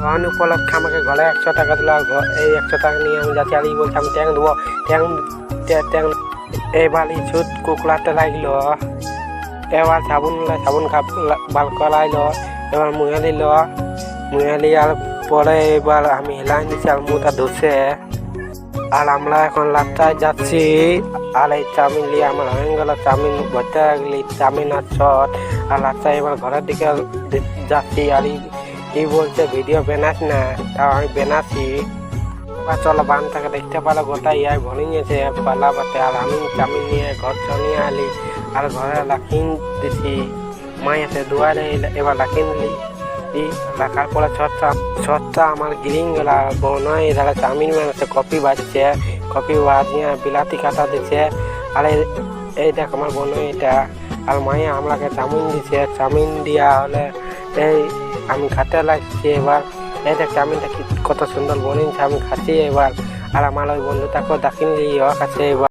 One উপলক্ষে আমাকে ঘরে একশো টাকা দিল এই একশো টাকা নিয়ে আমি যাচ্ছি। আর ই বলছে আমি ট্যাং দেবো, ট্যাং ট্যাং- এবার ছুট কুকলাতে লাগল। এবার সাবুন সাবুন বাল করাইলো, এবার মুয়ে দিল। মুয়ে আর পরে এবার আমি হেলাইন দিচ্ছি আর মুটা ধুছে আর আমরা এখন রাস্তায় যাচ্ছি। আর এই চাউমিন নিয়ে আমার হয়ে গেল, চাউমিন ভরতে লাগলি চাউমিন আর শট আর রাস্তায় এবার ঘরের দিকে যাচ্ছি, আর ই বলছে ভিডিও বানাস না, তাও আমি এবার চলো বান থেকে দেখতে পারো গোটা ইয়াই ভরে নিয়েছে, পালা পাতে আর আমি চাউমিন নিয়ে ঘর চলে আলি আর ঘরে লাখিন দিছি। মাই আছে দুয়ারে এবার লাখিন দিলি। ই রাখার পরে ছটটা ছটটা আমার গ্রিন গেলা বনয় এধারে চাউমিন বানাচ্ছে, কপি বাজছে, কপি বাজিয়ে বিলাতি কাটা দিচ্ছে আর এই- দেখ আমার বোন এটা। আর মায়ে আমাকে চাউমিন দিছে, চাউমিন দিয়া হলে এই আমি খাতে লাগছি এবার, এই দেখ আমি দেখি কত সুন্দর বনিছে আমি খাচ্ছি এবার। আর আমার ওই বন্ধুটাকেও দেখিনি যে ইয়ে খাচ্ছে এবার।